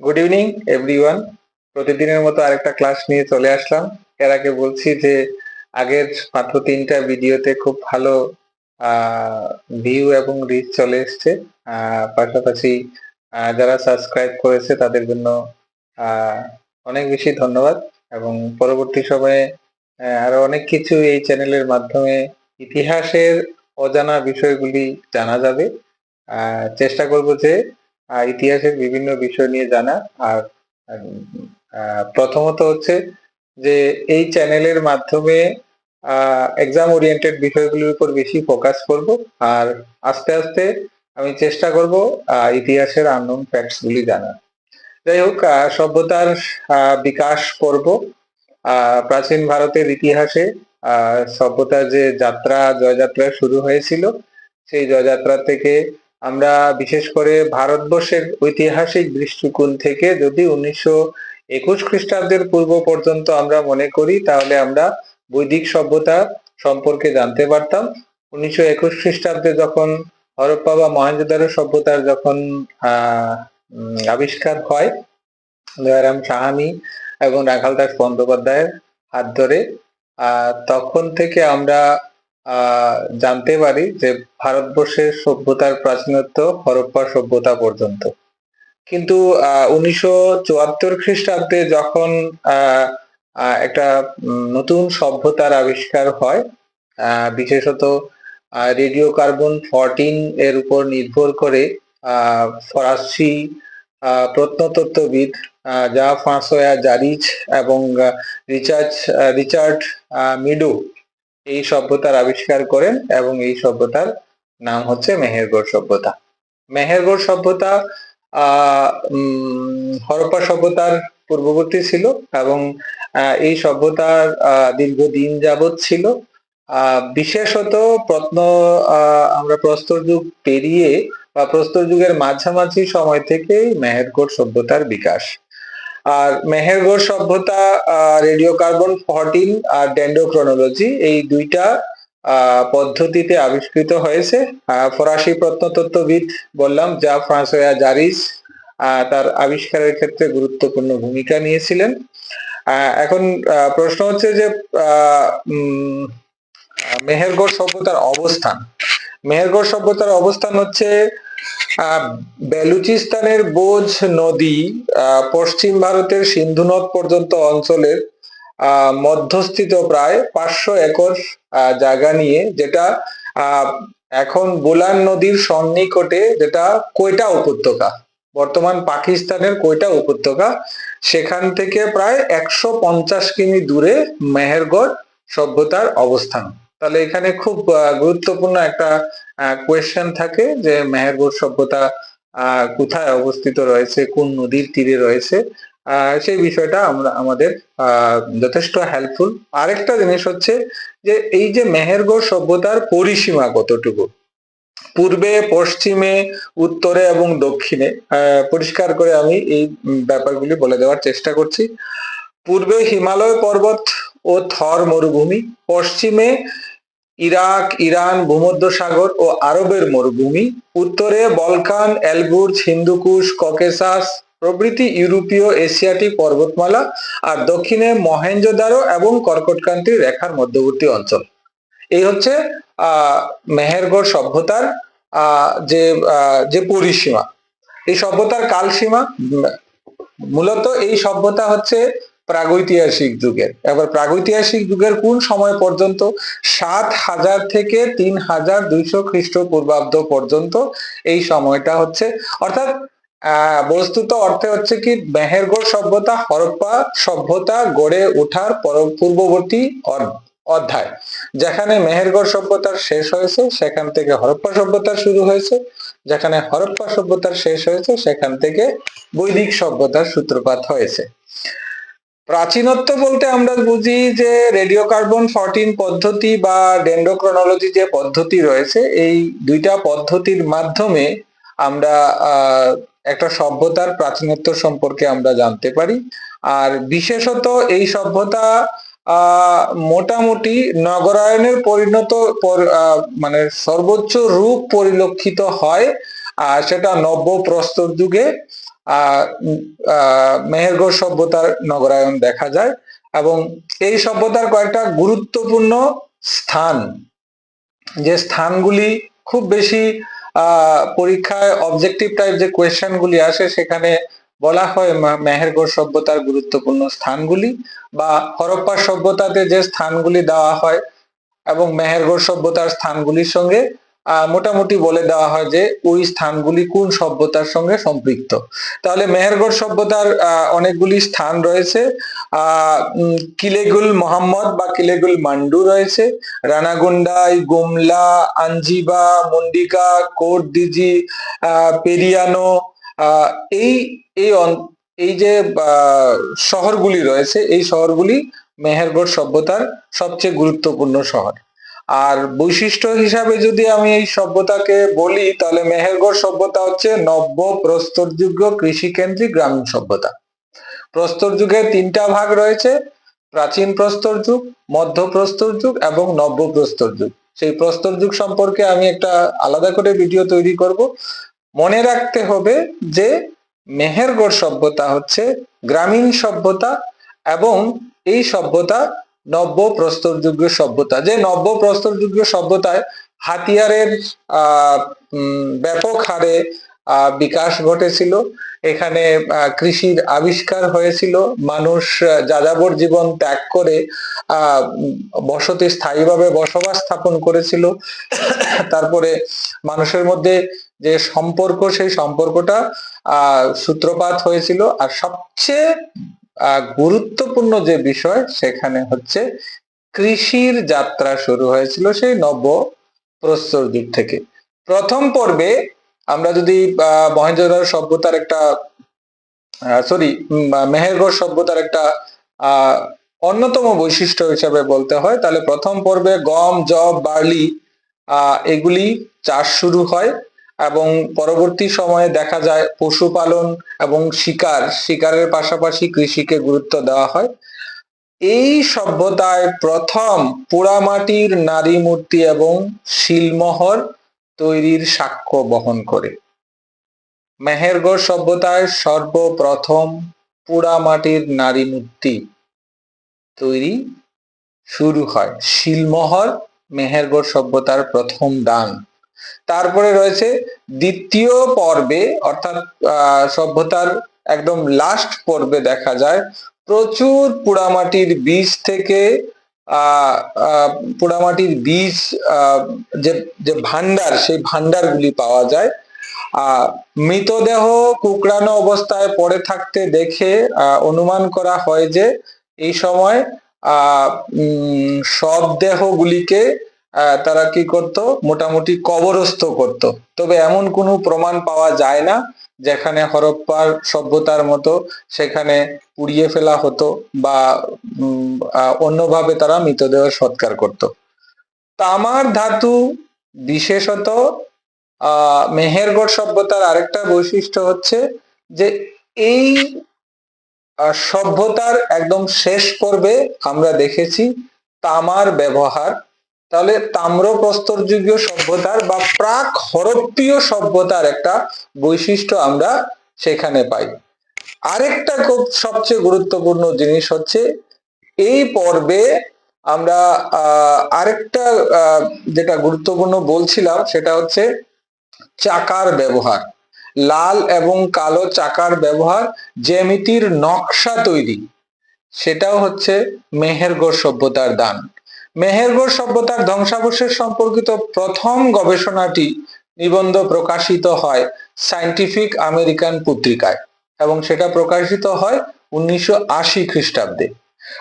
Good evening everyone প্রতিদিনের মতো আরেকটা ক্লাস নিয়ে চলে আসলাম। এর আগে বলছি যে, আগের মাত্র তিনটা ভিডিওতে খুব ভালো ভিউ এবং রিচ চলে এসছে। পাশাপাশি যারা সাবস্ক্রাইব করেছে তাদের জন্য অনেক বেশি ধন্যবাদ। এবং পরবর্তী সময়ে আরও অনেক কিছু এই চ্যানেলের মাধ্যমে ইতিহাসের অজানা বিষয়গুলি জানা যাবে। চেষ্টা করব যে ইতিহাসের বিভিন্ন বিষয় নিয়ে জানা। আর প্রথমত হচ্ছে যে এই চ্যানেলের মাধ্যমে এক্সাম ওরিয়েন্টেড বিষয়গুলির উপর বেশি ফোকাস করব। আর আস্তে আস্তে আমি চেষ্টা করব ইতিহাসের আননোন ফ্যাক্টস গুলি জানার। যাই হোক সভ্যতার বিকাশ আহ, প্রাচীন ভারতের ইতিহাসে সভ্যতার যে যাত্রা জয়যাত্রা শুরু হয়েছিল সেই জয়যাত্রা থেকে আমরা বিশেষ করে ভারতবর্ষের ঐতিহাসিক দৃষ্টিকোণ থেকে যদি উনিশশো একুশ খ্রিস্টাব্দের পূর্ব পর্যন্ত আমরা মনে করি, তাহলে আমরা বৈদিক সভ্যতা সম্পর্কে জানতে পারতাম। উনিশশো একুশ খ্রিস্টাব্দে যখন হরপ্পা বা মহেঞ্জোদারো সভ্যতার যখন আহ আবিষ্কার হয়, দয়ারাম সাহানি এবং রাখাল দাস বন্দ্যোপাধ্যায়ের হাত ধরে তখন থেকে আমরা জানতে পারি যে ভারতবর্ষের সভ্যতার প্রাচীনত্ব হরপ্পা সভ্যতা পর্যন্ত। কিন্তু উনিশশো চুয়াত্তর খ্রিস্টাব্দে যখন একটা নতুন সভ্যতার আবিষ্কার হয় বিশেষত রেডিও কার্বন ফরটিন এর উপর নির্ভর করে ফরাসি প্রত্নতত্ত্ববিদ যা ফ্রাঁসোয়া জারিজ এবং আহ, রিচার্ড মিডো এই সভ্যতার আবিষ্কার করেন এবং এই সভ্যতার নাম হচ্ছে মেহেরগড় সভ্যতা। মেহেরগড় সভ্যতা, আহ হরপ্পা সভ্যতার পূর্ববর্তী ছিল এবং এই সভ্যতার দীর্ঘদিন যাবৎ ছিল। বিশেষত প্রত্ন আমরা প্রস্তর যুগ পেরিয়ে বা প্রস্তর যুগের মাঝামাঝি সময় থেকেই মেহেরগড় সভ্যতার বিকাশ। আর মেহেরগড় সভ্যতা রেডিও কার্বন ফরটিন আর ডেন্ডোক্রোনোলজি এই দুইটা পদ্ধতিতে আবিষ্কৃত হয়েছে। ফরাসি প্রত্নতত্ত্ববিদ বললাম, যা ফ্রান্সোয়া জারিস তার আবিষ্কারের ক্ষেত্রে গুরুত্বপূর্ণ ভূমিকা নিয়েছিলেন। এখন প্রশ্ন হচ্ছে যে মেহেরগড় সভ্যতার অবস্থান। মেহেরগড় সভ্যতার অবস্থান হচ্ছে বেলুচিস্তানের বোঝ নদী পশ্চিম ভারতের সিন্ধু নদ পর্যন্ত অঞ্চলের মধ্যস্থিত প্রায় পাঁচশো একর জায়গা নিয়ে, যেটা এখন বোলান নদীর সন্নিকটে যেটা কোয়টা উপত্যকা, বর্তমান পাকিস্তানের কোয়টা উপত্যকা, সেখান থেকে প্রায় একশো পঞ্চাশ কিমি দূরে মেহেরগড় সভ্যতার অবস্থান। তাহলে এখানে খুব গুরুত্বপূর্ণ একটা কোয়েশ্চেন থাকে যে মেহেরগড় সভ্যতা কোথায় অবস্থিত রয়েছে, কোন নদীর তীরে রয়েছে সেই বিষয়টা আমরা, আমাদের যথেষ্ট হেল্পফুল আরেকটা জিনিস হচ্ছে যে এই যে মেহেরগড় সভ্যতার পরিসীমা কতটুকু? পূর্বে, পশ্চিমে, উত্তরে এবং দক্ষিণে পরিষ্কার করে আমি এই ব্যাপারগুলি বলে দেওয়ার চেষ্টা করছি। পূর্বে হিমালয় পর্বত ও থর মরুভূমি, পশ্চিমে ইরাক, ইরান, ভূমধ্যসাগর ও আরবের মরুভূমি, উত্তরে বলকান এলবুর্জ হিন্দুকুশ, ককেসাস, প্রভৃতি ইউরোপীয় এশিয়াটিক পর্বতমালা আর দক্ষিণে মহেঞ্জোদারো এবং কর্কটক্রান্তির রেখার মধ্যবর্তী অঞ্চল। এই হচ্ছে মেহেরগড় সভ্যতার যে যে পরিসীমা। এই সভ্যতার কালসীমা, মূলত এই সভ্যতা হচ্ছে প্রাগৈতিহাসিক যুগের। এবার প্রাগৈতিহাসিক যুগের কোন সময় পর্যন্ত সাত হাজার থেকে তিন হাজার দুইশো খ্রিস্টপূর্বাব্দ পর্যন্ত এই সময়টা হচ্ছে? অর্থাৎ বস্তুত অর্থে হচ্ছে কি, মেহেরগড় সভ্যতা, হরপ্পা সভ্যতা গড়ে ওঠার পর- পূর্ববর্তী অধ্যায়। যেখানে মেহেরগড় সভ্যতার শেষ হয়েছে, সেখান থেকে হরপ্পা সভ্যতা শুরু হয়েছে। যেখানে হরপ্পা সভ্যতার শেষ হয়েছে, সেখান থেকে বৈদিক সভ্যতার সূত্রপাত হয়েছে। প্রাচীনত্ব বলতে আমরা বুঝি যে রেডিও কার্বন ফর্টিন পদ্ধতি বা ডেন্ডোক্রোনোলজি যে পদ্ধতি রয়েছে, এই দুইটা পদ্ধতির মাধ্যমে আমরা একটা সভ্যতার প্রাচীনত্ব সম্পর্কে আমরা জানতে পারি। আর বিশেষত এই সভ্যতা মোটামুটি নগরায়নের পরিণত মানে সর্বোচ্চ রূপ পরিলক্ষিত হয় আর সেটা নব্য প্রস্তর যুগে। মেহেরগড় সভ্যতার নগরায়ন দেখা যায় এবং এই সভ্যতার কয়েকটা গুরুত্বপূর্ণ স্থান। যে স্থানগুলি খুব বেশি পরীক্ষায় অবজেক্টিভ টাইপ যে কোয়েশ্চেন গুলি আসে সেখানে বলা হয় মেহেরগড় সভ্যতার গুরুত্বপূর্ণ স্থানগুলি বা হরপ্পা সভ্যতাতে যে স্থানগুলি দেওয়া হয় এবং মেহেরগড় সভ্যতার স্থানগুলির সঙ্গে মোটামুটি বলে দেওয়া হয় যে ওই স্থানগুলি কোন সভ্যতার সঙ্গে সম্পৃক্ত। তাহলে মেহেরগড় সভ্যতার অনেকগুলি স্থান রয়েছে। কিলেগুল মোহাম্মদ বা কিলেগুল মান্ডু রয়েছে। রানাগুন্ডাই, গুমলা, আঞ্জিবা, মন্ডিকা কোটদিজি পেরিয়ানো এই এই এই যে শহরগুলি রয়েছে, এই শহরগুলি মেহেরগড় সভ্যতার সবচেয়ে গুরুত্বপূর্ণ শহর। আর বৈশিষ্ট্য হিসাবে যদি আমি এই সভ্যতাকে বলি, তাহলে মেহেরগড় সভ্যতা হচ্ছে নব্য প্রস্তরযুগ কৃষিকেন্দ্রিক গ্রামীণ সভ্যতা। প্রস্তর যুগে তিনটা ভাগ রয়েছে, প্রাচীন প্রস্তর যুগ, মধ্য প্রস্তর যুগ এবং নব্য প্রস্তর যুগ। সেই প্রস্তর যুগ সম্পর্কে আমি একটা আলাদা করে ভিডিও তৈরি করব। মনে রাখতে হবে যে মেহেরগড় সভ্যতা হচ্ছে গ্রামীণ সভ্যতা এবং এই সভ্যতা নব্য প্রস্তর যুগ সভ্যতা। যে নব্য প্রস্তর যুগ সভ্যতায় হাতিয়ারের ব্যাপক হারে বিকাশ ঘটেছিল। এখানে কৃষির আবিষ্কার হয়েছিল। মানুষ যাযাবর জীবন ত্যাগ করে বসতি স্থায়ীভাবে বসবাস স্থাপন করেছিল। তারপরে মানুষের মধ্যে যে সম্পর্ক, সেই সম্পর্কটা সূত্রপাত হয়েছিল। আর সবচেয়ে গুরুত্বপূর্ণ যে বিষয় সেখানে হচ্ছে কৃষির যাত্রা শুরু হয়েছিল সেই নব্য প্রস্তর যুগ থেকে। প্রথম পর্বে আমরা যদি মহেঞ্জোদারো সভ্যতার একটা সরি মেহেরগড় সভ্যতার একটা অন্যতম বৈশিষ্ট্য হিসাবে বলতে হয়, তাহলে প্রথম পর্বে গম জব বার্লি এগুলি চাষ শুরু হয়। এবং পরবর্তী সময়ে দেখা যায় পশুপালন এবং শিকার, শিকারের পাশাপাশি কৃষিকে গুরুত্ব দেওয়া হয়। এই সভ্যতায় প্রথম পোড়ামাটির নারী মূর্তি এবং শিলমোহর তৈরির সাক্ষ্য বহন করে। মেহেরগড় সভ্যতায় সর্বপ্রথম পোড়ামাটির নারী মূর্তি তৈরি শুরু হয়। শিলমোহর মেহেরগড় সভ্যতার প্রথম দান। তারপরে রয়েছে দ্বিতীয় পর্বে অর্থাৎ সভ্যতার একদম লাস্ট পর্বে দেখা যায় প্রচুর পোড়ামাটির বীজ থেকে পোড়ামাটির বীজ যে যে ভান্ডার সেই ভান্ডারগুলি পাওয়া যায়। মৃতদেহ কুকড়ানো অবস্থায় পড়ে থাকতে দেখে অনুমান করা হয় যে এই সময় আহ উম, সব দেহগুলিকে তারা কি করত? মোটামুটি কবরস্থ করত। তবে এমন কোনো প্রমাণ পাওয়া যায় না যেখানে হরপ্পার সভ্যতার মতো সেখানে পুড়িয়ে ফেলা হতো বা অন্যভাবে তারা মৃতদেহ সৎকার করত। তামার ধাতু বিশেষত মেহেরগড় সভ্যতার আরেকটা বৈশিষ্ট্য হচ্ছে যে এই সভ্যতার একদম শেষ পর্বে আমরা দেখেছি তামার ব্যবহার তাহলে তাম্র প্রস্তরযুগীয় সভ্যতার বা প্রাক হরপ্পীয় সভ্যতার একটা বৈশিষ্ট্য আমরা সেখানে পাই। আরেকটা খুব সবচেয়ে গুরুত্বপূর্ণ জিনিস হচ্ছে, এই পর্বে আমরা আরেকটা যেটা গুরুত্বপূর্ণ বলছিলাম সেটা হচ্ছে চাকার ব্যবহার। লাল এবং কালো চাকার ব্যবহার জ্যামিতির নকশা তৈরি। সেটাও হচ্ছে মেহেরগড় সভ্যতার দান। মেহেরগড় সভ্যতার ধ্বংসাবশেষ সম্পর্কিত প্রথম গবেষণাটি নিবন্ধ প্রকাশিত হয় সায়েন্টিফিক আমেরিকান পত্রিকায় এবং সেটা প্রকাশিত হয় উনিশশো আশি খ্রিস্টাব্দে।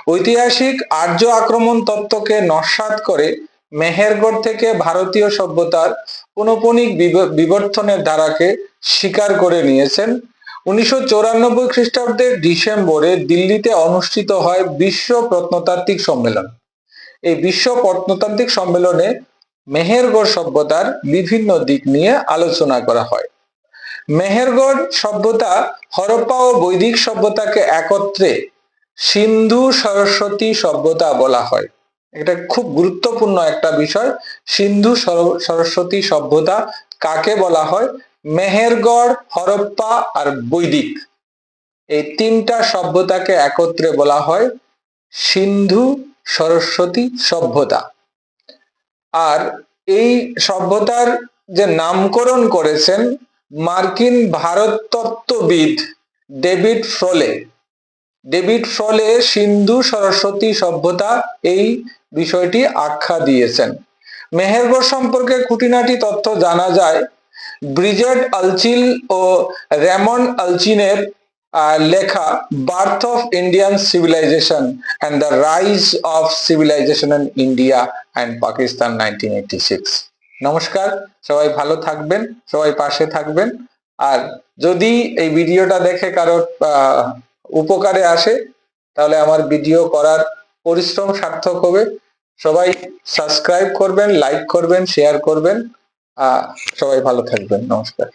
ঐতিহাসিক আর্য আক্রমণ তত্ত্বকে নস্যাৎ করে মেহেরগড় থেকে ভারতীয় সভ্যতার পৌনঃপুনিক বিব- বিবর্তনের ধারাকে স্বীকার করে নিয়েছেন। উনিশশো চৌরানব্বই খ্রিস্টাব্দের ডিসেম্বরে দিল্লিতে অনুষ্ঠিত হয় বিশ্ব প্রত্নতাত্ত্বিক সম্মেলন। এই বিশ্ব প্রত্নতান্ত্রিক সম্মেলনে মেহেরগড় সভ্যতার বিভিন্ন দিক নিয়ে আলোচনা করা হয়। মেহেরগড় সভ্যতা হরপ্পা ও বৈদিক সভ্যতাকে একত্রে সিন্ধু সরস্বতী সভ্যতা বলা হয়। এটা খুব গুরুত্বপূর্ণ একটা বিষয়। সিন্ধু সর- সরস্বতী সভ্যতা কাকে বলা হয়? মেহেরগড়, হরপ্পা আর বৈদিক। এই তিনটা সভ্যতাকে একত্রে বলা হয়। সিন্ধু সরস্বতী সভ্যতা। আর এই সভ্যতার যে নামকরণ করেছেন মার্কিন ভারত তত্ত্ববিদ David Frawley. David Frawley Sindhu Saraswati সভ্যতা এই বিষয়টি আখ্যা দিয়েছেন। মেহেরগড় সম্পর্কে খুঁটিনাটি তথ্য জানা যায়, ব্রিজেট আলচিল ও রেমন আলচিনের লেখা birth of Indian civilization and the rise of civilization in India and Pakistan nineteen eighty six নমস্কার, সবাই ভালো থাকবেন, সবাই পাশে থাকবেন। আর যদি এই ভিডিওটা দেখে কারোর উপকারে আসে, তাহলে আমার ভিডিও করার পরিশ্রম সার্থক হবে। সবাই সাবস্ক্রাইব করবেন, লাইক করবেন, শেয়ার করবেন। সবাই ভালো থাকবেন। নমস্কার।